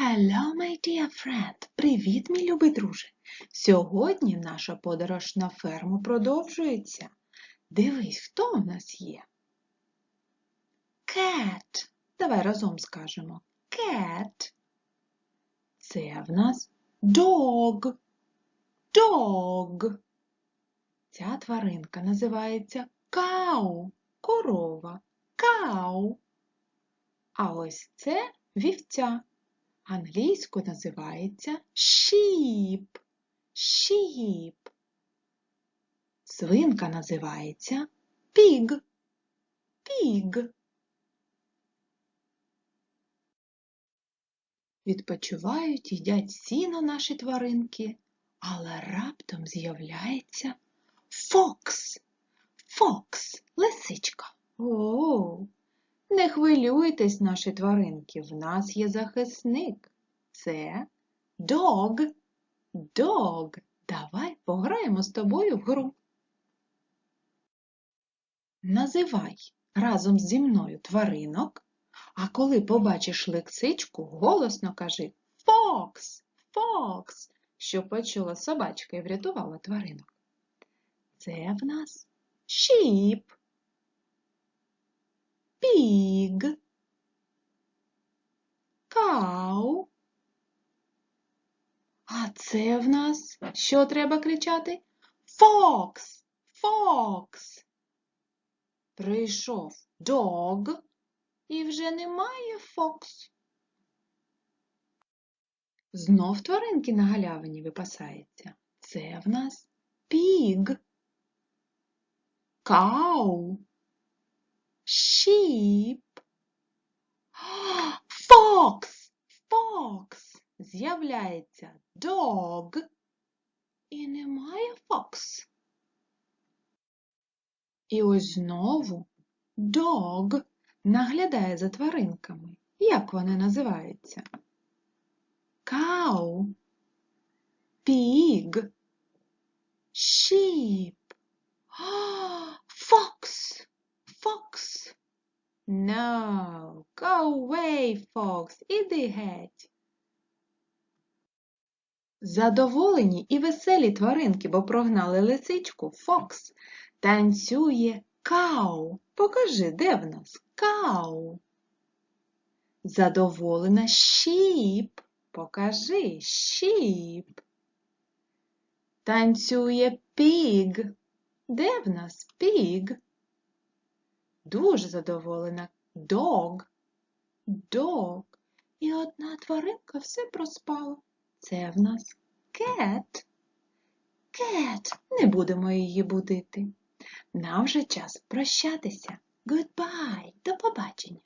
Hello, my dear friend! Привіт, мій любий друже! Сьогодні наша подорож на ферму продовжується. Дивись, хто у нас є? Cat. Давай разом скажемо. Cat. Це в нас dog. Dog. Ця тваринка називається cow. Корова. Cow. А ось це вівця. Англійською називається sheep. Sheep. Свинка називається pig. Pig. Відпочивають, їдять сіно наші тваринки, але раптом з'являється Фокс. Фокс, лисичка. О, не хвилюйтесь, наші тваринки, в нас є захисник. Це дог. Дог. Давай пограємо з тобою в гру. Називай разом зі мною тваринок, а коли побачиш лисичку, голосно кажи Фокс, Фокс, що почула собачка і врятувала тваринок. Це в нас sheep pig, cow. А це в нас що треба кричати? Fox, fox. Прийшов dog і вже немає fox. Знов тваринки на галявині випасається. Це в нас pig, cow sheep. Fox, fox. З'являється dog і немає fox. І ось знову dog наглядає за тваринками. Як вони називаються? Cow, pig, sheep, fox. Fox. No, go away, Fox, іди геть. Задоволені і веселі тваринки, бо прогнали лисичку, Фокс. Танцює кау. Покажи, де в нас кау. Задоволена щіп. Покажи щіп. Танцює піг. Де в нас піг? Дуже задоволена dog, dog. І одна тваринка все проспала. Це в нас кет. Кет. Не будемо її будити. Нам вже час прощатися. Goodbye. До побачення.